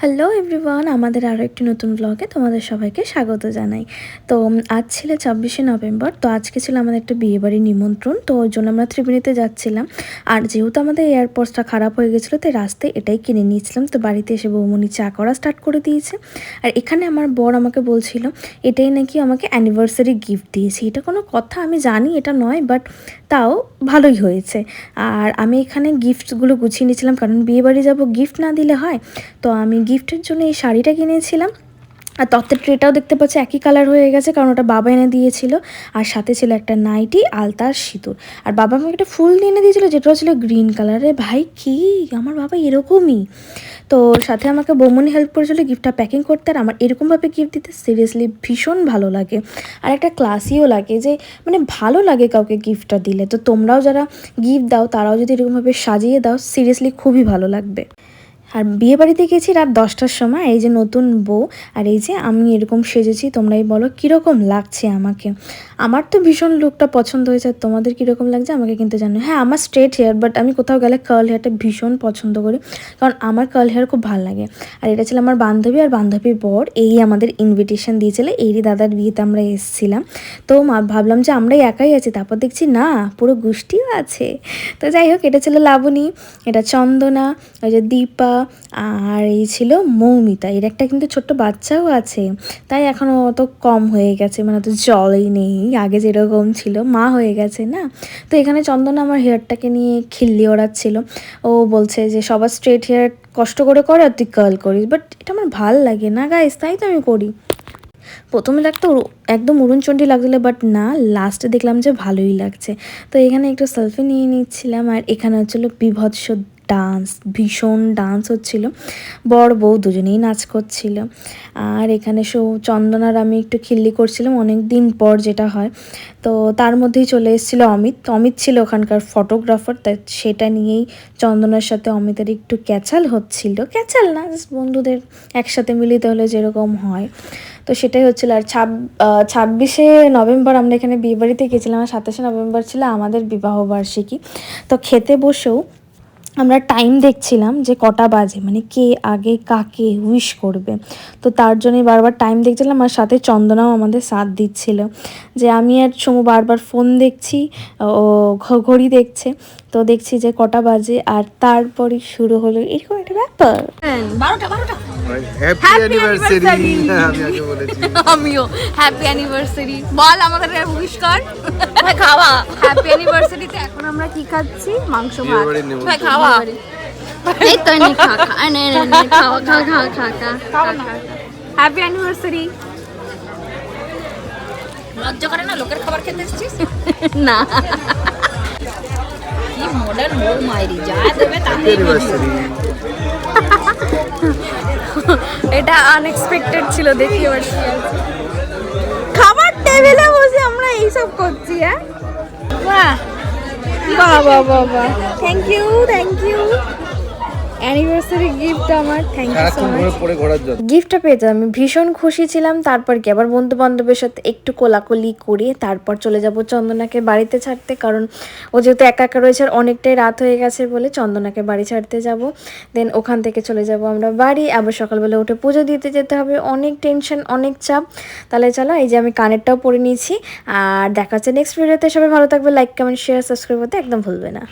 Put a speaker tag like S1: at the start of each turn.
S1: Hello everyone আমাদের আরও একটি নতুন ব্লগে তোমাদের সবাইকে স্বাগত জানাই। তো আজ ছিল ছাব্বিশে নভেম্বর, তো আজকে ছিল আমাদের একটা বিয়েবাড়ির নিমন্ত্রণ, তো ওই জন্য আমরা ত্রিবেণীতে যাচ্ছিলাম। আর যেহেতু আমাদের এয়ারপোর্টসটা খারাপ হয়ে গেছিল তাই রাস্তায় এটাই কিনে নিয়েছিলাম, তো বাড়িতে এসে বৌমনি চা করা স্টার্ট করে দিয়েছে। আর এখানে আমার বর আমাকে বলছিল, এটাই নাকি আমাকে অ্যানিভার্সারি গিফট দিয়েছে। এটা কোনো কথা আমি জানি, এটা নয় বাট তাও ভালোই হয়েছে। আর আমি এখানে গিফটসগুলো গুছিয়ে নিয়েছিলাম, কারণ বিয়েবাড়ি যাব গিফট না দিলে হয়। তো আমি গিফটের জন্য এই শাড়িটা কিনেছিলাম। আর তত্ত্বের ট্রেটাও দেখতে পাচ্ছি একই কালার হয়ে গেছে, কারণ ওটা বাবা এনে দিয়েছিল। আর সাথে ছিল একটা নাইটি, আলতার সিঁদুর। আর বাবা আমাকে একটা ফুল এনে দিয়েছিল, যেটা ছিল গ্রিন কালারে। ভাই, কি? আমার বাবা এরকমই। তো সাথে আমাকে বৌমনি হেল্প করেছিল গিফটটা প্যাকিং করতে, আর আমার এরকমভাবে গিফট দিতে সিরিয়াসলি ভীষণ ভালো লাগে। আর একটা ক্লাসিও লাগে যে মানে ভালো লাগে কাউকে গিফটটা দিলে। তো তোমরাও যারা গিফট দাও, তারাও যদি এরকমভাবে সাজিয়ে দাও সিরিয়াসলি খুবই ভালো লাগবে। আর বিয়ে বাড়িতে গেছি রাত দশটার সময়, এই যে নতুন বউ, আর এই যে আমি এরকম সেজেছি, তোমরাই বলো কীরকম লাগছে আমাকে। আমার তো ভীষণ লুকটা পছন্দ হয়েছে তোমাদের কীরকম লাগছে আমাকে কিন্তু জানো। হ্যাঁ আমার স্ট্রেট হেয়ার বাট আমি কোথাও গেলে কার্ল হেয়ারটা ভীষণ পছন্দ করি, কারণ আমার কার্ল হেয়ার খুব ভালো লাগে। আর এটা ছিল আমার বান্ধবী, আর বান্ধবীর বর, এই আমাদের ইনভিটেশন দিয়েছিল এরই দাদার বিয়েতে আমরা এসেছিলাম। তো ভাবলাম যে আমরাই একাই আছি, তারপর দেখছি না, পুরো গোষ্ঠীও আছে। তো যাই হোক, এটা ছিল লাবণী, এটা চন্দনা, ওই যে দীপা আর এই ছিল মৌমিতা। এর একটা কিন্তু ছোট্ট বাচ্চাও আছে। তাই এখনও অত কম হয়ে গেছে মানে অত জলই নেই। আগে যেরকম ছিল, মা হয়ে গেছে না? তো এখানে চন্দনা আমার হেয়ারটাকে নিয়ে খিল্লি ওড়াচ্ছিল। ও বলছে যে, সবার স্ট্রেট হেয়ার কষ্ট করে করে আর তুই কার্ল করিস। বাট এটা আমার ভালো লাগে না গাইস তাই তো আমি করি। প্রথমে লাগতো একদম উড়নচণ্ডী লাগছিল বাট না লাস্টে দেখলাম যে ভালোই লাগছে। তো এখানে একটু সেলফি নিয়ে নিচ্ছিলাম, আর এখানে হচ্ছিল বিভৎস ডান্স, ভীষণ ডান্স হচ্ছিল। বর বউ দুজনেই নাচ করছিল। আর এখানে সো, চন্দনার আমি একটু খিল্লি করছিলাম অনেক দিন পর যেটা হয়। তো তার মধ্যেই চলে এসেছিল অমিত। অমিত ছিল ওখানকার ফটোগ্রাফার তাই সেটা নিয়েই চন্দনার সাথে অমিতের একটু ক্যাচাল হচ্ছিল। ক্যাচাল না বন্ধুদের একসাথে মিলিত হলে যেরকম হয়। তো সেটাই হচ্ছিল। আর ছাব ছাব্বিশে নভেম্বর আমরা এখানে বিয়েবাড়িতে গেছিলাম। আর সাতাশে নভেম্বর ছিল আমাদের বিবাহ বার্ষিকী। তো খেতে বসেও আমরা টাইম দেখছিলাম যে কটা বাজে মানে কে আগে কাকে উইশ করবে। তো তার জন্যই বারবার টাইম দেখছিলাম আর সাথে চন্দনাও আমাদের সাথ দিচ্ছিল যে আমি আর সমু বারবার ফোন দেখছি, ও ঘড়ি দেখছে। তো দেখছি যে কটা বাজে আর তারপরই শুরু হলো এরকম একটা ব্যাপার।
S2: হ্যাপি অ্যানিভার্সারি আমি বলেছি।
S3: আমিও। হ্যাপি অ্যানিভার্সারি বল আমাদের উইশ কর খাওয়া। হ্যাপি অ্যানিভার্সারিতে এখন আমরা কি খাচ্ছি? মাংস ভাত। হ্যাঁ, খাওয়া।
S4: এই তো নে খা খা নে নে নে খাওয়া খা খা খা খা।
S3: হ্যাপি অ্যানিভার্সারি লজ্জা করে না লোকের খাবার খেতে এসেছিস?
S4: না।
S3: কি মডার্ন বউ মাইরি যা দেবে
S2: হ্যাপি অ্যানিভার্সারি
S3: এটা আনএক্সপেক্টেড ছিল দেখি এবার। খাবার টেবিলে বসে আমরা এইসব করছি হ্যাঁ? বাহ বাবা বাহ বাহ বাহ। Thank you thank you anniversary gift আমার থ্যাংক ইউ সো মাচ
S2: ঘোরার জন্য।
S1: গিফটটা পেতে আমি ভীষণ খুশি ছিলাম তারপর কি আবার বন্ধু বান্ধবের সাথে একটু কোলাকুলি করে তারপর চলে যাব চন্দনাকে বাড়িতে ছাড়তে কারণ ও যেহেতু একা একা রয়েছে আর অনেকটাই রাত হয়ে গেছে বলে চন্দনাকে বাড়ি ছাড়তে যাব। দেন ওখান থেকে চলে যাব আমরা বাড়ি আবার সকালবেলা উঠে পুজো দিতে যেতে হবে অনেক টেনশন অনেক চাপ। তাহলে চলো এই যে আমি কানেরটাও পরে নিয়েছি আর দেখা হচ্ছে নেক্সট ভিডিওতে সবাই ভালো থাকবে লাইক কমেন্ট শেয়ার সাবস্ক্রাইব করতে একদম ভুলবে না।